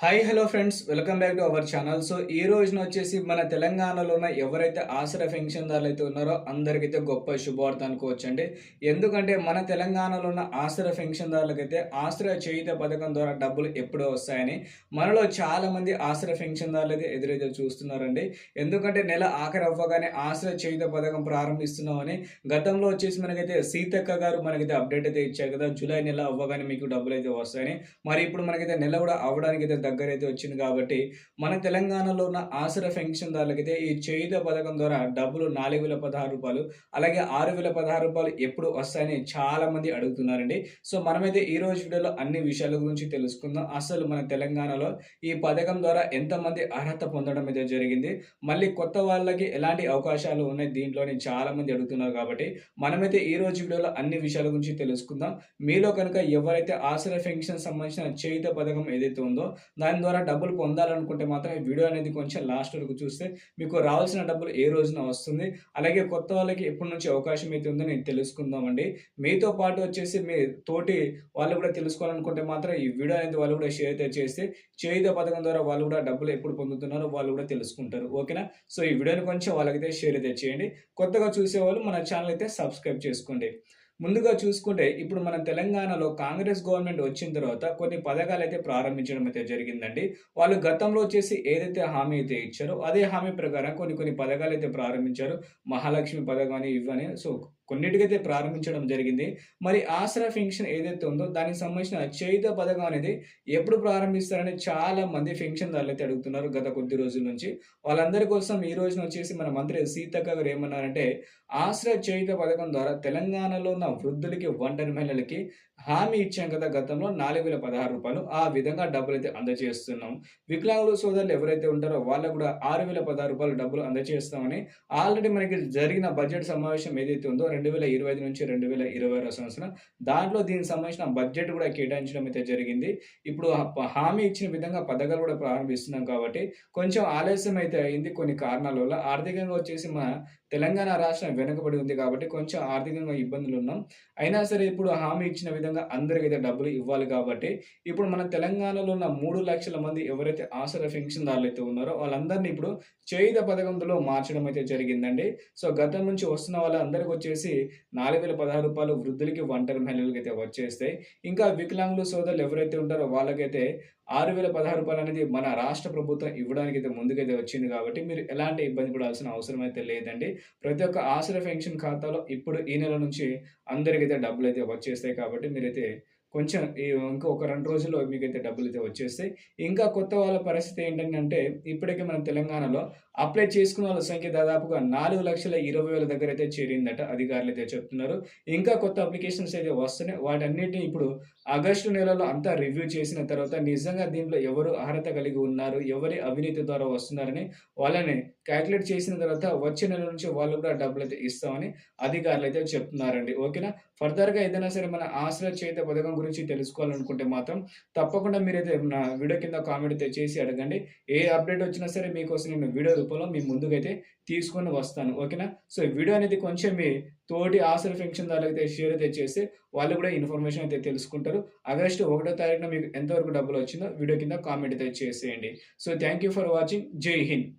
Hi hello friends welcome back to our channel so ఈ రోజున వచ్చేసి మన తెలంగాణలో ఉన్న ఎవరైతే ఆసరా పెన్షన్దారులు అయితే ఉన్నారో అందరికైతే గొప్ప శుభవార్త అనుకోవచ్చండి ఎందుకంటే మన తెలంగాణలో ఉన్న ఆసరా పెన్షన్దారులకైతే ఆసరా చేయుత పథకం ద్వారా డబ్బులు ఎప్పుడో వస్తాయని మనలో చాలా మంది ఆసరా పెన్షన్దారులు అయితే ఎదురైతే చూస్తున్నారండి. ఎందుకంటే నెల ఆఖరి అవ్వగానే ఆసరా చేయుత పథకం ప్రారంభిస్తున్నామని గతంలో వచ్చేసి మనకైతే సీతక్క గారు మనకైతే అప్డేట్ అయితే ఇచ్చారు కదా. జూలై నెల అవ్వగానే మీకు డబ్బులు అయితే వస్తాయని. మరి ఇప్పుడు మనకైతే నెల కూడా అవ్వడానికి అయితే దగ్గర అయితే వచ్చింది కాబట్టి మన తెలంగాణలో ఉన్న ఆసరా పెన్షన్దారులకైతే ఈ చేయుత పథకం ద్వారా డబ్బులు నాలుగు వేల పదహారు రూపాయలు అలాగే ఆరు వేల పదహారు రూపాయలు ఎప్పుడు వస్తాయని చాలా మంది అడుగుతున్నారండి. సో మనమైతే ఈ రోజు వీడియోలో అన్ని విషయాల గురించి తెలుసుకుందాం. అసలు మన తెలంగాణలో ఈ పథకం ద్వారా ఎంతమంది అర్హత పొందడం అయితే జరిగింది. మళ్ళీ కొత్త వాళ్ళకి ఎలాంటి అవకాశాలు ఉన్నాయి దీంట్లోని చాలా మంది అడుగుతున్నారు కాబట్టి మనమైతే ఈ రోజు వీడియోలో అన్ని విషయాల గురించి తెలుసుకుందాం. మీలో కనుక ఎవరైతే ఆసరా పెన్షన్ సంబంధించిన చేయుత పథకం ఏదైతే ఉందో దాని ద్వారా డబ్బులు పొందాలనుకుంటే మాత్రం ఈ వీడియో అనేది కొంచెం లాస్ట్ వరకు చూస్తే మీకు రావాల్సిన డబ్బులు ఏ రోజున వస్తుంది? అలాగే కొత్త వాళ్ళకి ఎప్పటి నుంచి అవకాశం అయితే ఉందో నేను తెలుసుకుందామండి. మీతో పాటు వచ్చేసి మీ తోటి వాళ్ళు కూడా తెలుసుకోవాలనుకుంటే మాత్రం ఈ వీడియో అనేది వాళ్ళు కూడా షేర్ అయితే చేస్తే చేయుత పథకం ద్వారా వాళ్ళు కూడా డబ్బులు ఎప్పుడు పొందుతున్నారో వాళ్ళు కూడా తెలుసుకుంటారు. ఓకేనా? సో ఈ వీడియోని కొంచెం వాళ్ళకైతే షేర్ అయితే చేయండి. కొత్తగా చూసేవాళ్ళు మన ఛానల్ అయితే సబ్స్క్రైబ్ చేసుకోండి. ముందుగా చూసుకుంటే ఇప్పుడు మన తెలంగాణలో కాంగ్రెస్ గవర్నమెంట్ వచ్చిన తర్వాత కొన్ని పథకాలు అయితే ప్రారంభించడం అయితే జరిగిందండి. వాళ్ళు గతంలో వచ్చేసి ఏదైతే హామీ అయితే ఇచ్చారో అదే హామీ ప్రకారం కొన్ని కొన్ని పథకాలు అయితే ప్రారంభించారు. మహాలక్ష్మి పథకం అని ఇవని సో కొన్నిటికైతే ప్రారంభించడం జరిగింది. మరి ఆసరా ఫెన్షన్ ఏదైతే ఉందో దానికి సంబంధించిన చేయుత పథకం అనేది ఎప్పుడు ప్రారంభిస్తారని చాలా మంది పెన్షన్దారులు అయితే అడుగుతున్నారు గత కొద్ది రోజుల నుంచి. వాళ్ళందరి కోసం ఈ రోజున వచ్చేసి మన మంత్రి సీతక్క గారు ఏమన్నారంటే ఆసరా చేయుత పథకం ద్వారా తెలంగాణలో ఉన్న వృద్ధులకి ఒంటరి మహిళలకి హామీ ఇచ్చాం కదా గతంలో నాలుగు వేల పదహారు రూపాయలు. ఆ విధంగా డబ్బులు అయితే అందజేస్తున్నాం వికలాంగుల సోదరులు ఎవరైతే ఉంటారో వాళ్ళకు కూడా ఆరు వేల పదహారు రూపాయలు డబ్బులు అందజేస్తామని ఆల్రెడీ మనకి జరిగిన బడ్జెట్ సమావేశం ఏదైతే ఉందో రెండు వేల ఇరవై ఐదు నుంచి రెండు వేల ఇరవై ఆరో సంవత్సరం దాంట్లో దీనికి సంబంధించిన బడ్జెట్ కూడా కేటాయించడం అయితే జరిగింది. ఇప్పుడు హామీ ఇచ్చిన విధంగా పథకాలు కూడా ప్రారంభిస్తున్నాం కాబట్టి కొంచెం ఆలస్యం అయితే అయింది కొన్ని కారణాల వల్ల. ఆర్థికంగా వచ్చేసి మన తెలంగాణ రాష్ట్రం వెనుకబడి ఉంది కాబట్టి కొంచెం ఆర్థికంగా ఇబ్బందులు ఉన్నాం. అయినా సరే ఇప్పుడు హామీ ఇచ్చిన విధంగా అందరికైతే డబ్బులు ఇవ్వాలి కాబట్టి ఇప్పుడు మన తెలంగాణలో ఉన్న మూడు లక్షల మంది ఎవరైతే ఆసరా పెన్షన్దారులు అయితే ఉన్నారో వాళ్ళందరినీ ఇప్పుడు చేయుత పథకంలో మార్చడం అయితే జరిగిందండి. సో గతం నుంచి వస్తున్న వాళ్ళందరికీ వచ్చేసి నాలుగు వేల పదహారు రూపాయలు వృద్ధులకి ఒంటరి మహిళలకి అయితే వచ్చేస్తాయి. ఇంకా వికలాంగులు సోదరులు ఎవరైతే ఉంటారో వాళ్ళకైతే ఆరు వేల పదహారు రూపాయలు అనేది మన రాష్ట్ర ప్రభుత్వం ఇవ్వడానికి అయితే ముందుకైతే వచ్చింది కాబట్టి మీరు ఎలాంటి ఇబ్బంది పడాల్సిన అవసరం అయితే లేదండి. ప్రతి ఒక్క ఆసరా పెన్షన్ ఖాతాలో ఇప్పుడు ఈ నెల నుంచి అందరికైతే డబ్బులు అయితే వచ్చేస్తాయి కాబట్టి మీరైతే కొంచెం ఇంకా ఒక రెండు రోజుల్లో మీకైతే డబ్బులు అయితే వచ్చేస్తాయి. ఇంకా కొత్త వాళ్ళ పరిస్థితి ఏంటంటే ఇప్పటికే మన తెలంగాణలో అప్లై చేసుకున్న వాళ్ళ సంఖ్య దాదాపుగా నాలుగు లక్షల ఇరవై వేల దగ్గర అయితే చేరిందట అధికారులు అయితే చెప్తున్నారు. ఇంకా కొత్త అప్లికేషన్స్ అయితే వస్తున్నాయి. వాటన్నిటిని ఇప్పుడు ఆగస్టు నెలలో అంతా రివ్యూ చేసిన తర్వాత నిజంగా దీంట్లో ఎవరు అర్హత కలిగి ఉన్నారు ఎవరి అవినీతి ద్వారా వస్తున్నారని వాళ్ళని క్యాల్కులేట్ చేసిన తర్వాత వచ్చే నెల నుంచి వాళ్ళు కూడా డబ్బులు అయితే ఇస్తామని అధికారులు అయితే చెప్తున్నారండి. ఓకేనా? ఫర్దర్గా ఏదైనా సరే మన ఆశ్రయ చేత పథకం గురించి తెలుసుకోవాలనుకుంటే మాత్రం తప్పకుండా మీరైతే నా వీడియో కింద కామెంట్ అయితే చేసి అడగండి. ఏ అప్డేట్ వచ్చినా సరే మీకోసం నేను వీడియో రూపంలో మీ ముందుకైతే తీసుకొని వస్తాను. ఓకేనా? సో వీడియో అనేది కొంచెం మీ తోటి ఆసర పెన్షన్ అయితే షేర్ అయితే చేస్తే వాళ్ళు కూడా ఇన్ఫర్మేషన్ అయితే తెలుసుకుంటారు. ఆగస్టు ఒకటో తారీఖున మీకు ఎంతవరకు డబ్బులు వచ్చిందో వీడియో కింద కామెంట్ అయితే చేసేయండి. So thank you for watching. జై హింద్.